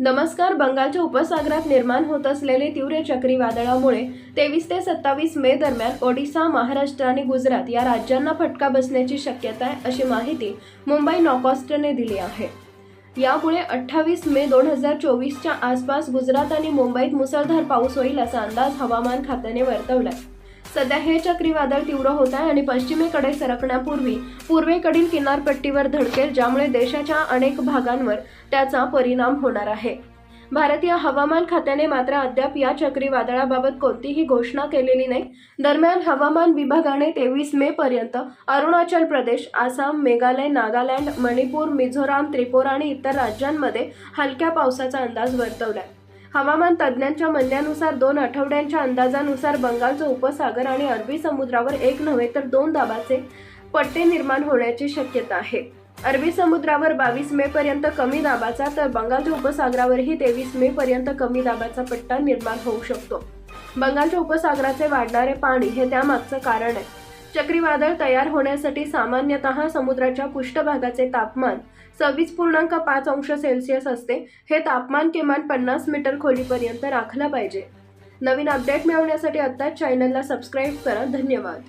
नमस्कार बंगालच्या उपसागरात निर्माण होत असलेले तीव्र चक्रीवादळामुळे तेवीस ते सत्तावीस मे दरम्यान ओडिसा महाराष्ट्र आणि गुजरात या राज्यांना फटका बसण्याची शक्यता आहे अशी माहिती मुंबई नॉकॉस्टने दिली आहे. यामुळे अठ्ठावीस मे दोन हजार चोवीसच्या आसपास गुजरात आणि मुंबईत मुसळधार पाऊस होईल असा अंदाज हवामान खात्याने वर्तवलाय. सध्या हे चक्रीवादळ तीव्र होत आहे आणि पश्चिमेकडे सरकण्यापूर्वी पूर्वेकडील किनारपट्टीवर धडकेल ज्यामुळे देशाच्या अनेक भागांवर त्याचा परिणाम होणार आहे. भारतीय हवामान खात्याने मात्र अद्याप या चक्रीवादळाबाबत कोणतीही घोषणा केलेली नाही. दरम्यान हवामान विभागाने तेवीस मे पर्यंत अरुणाचल प्रदेश आसाम मेघालय नागालँड मणिपूर मिझोराम त्रिपुरा आणि इतर राज्यांमध्ये हलक्या पावसाचा अंदाज वर्तवला आहे हवामान तज्ज्ञांच्या म्हणण्यानुसार दोन आठवड्यांच्या अंदाजानुसार बंगालचा उपसागर आणि अरबी समुद्रावर एक नव्हे तर दोन दाबाचे पट्टे निर्माण होण्याची शक्यता आहे. अरबी समुद्रावर बावीस मे पर्यंत कमी दाबाचा तर बंगालच्या उपसागरावरही तेवीस मे पर्यंत कमी दाबाचा पट्टा निर्माण होऊ शकतो. बंगालच्या उपसागराचे वाढणारे पाणी हे त्यामागचं कारण आहे. चक्रीवादळ तयार होण्यासाठी सामान्यतः समुद्राच्या पृष्ठभागाचे तापमान सव्वीस पूर्णांक पाच अंश सेल्सिअस असते. हे तापमान किमान पन्नास मीटर खोलीपर्यंत राखलं पाहिजे. नवीन अपडेट मिळवण्यासाठी आत्ताच चॅनलला सबस्क्राईब करा. धन्यवाद.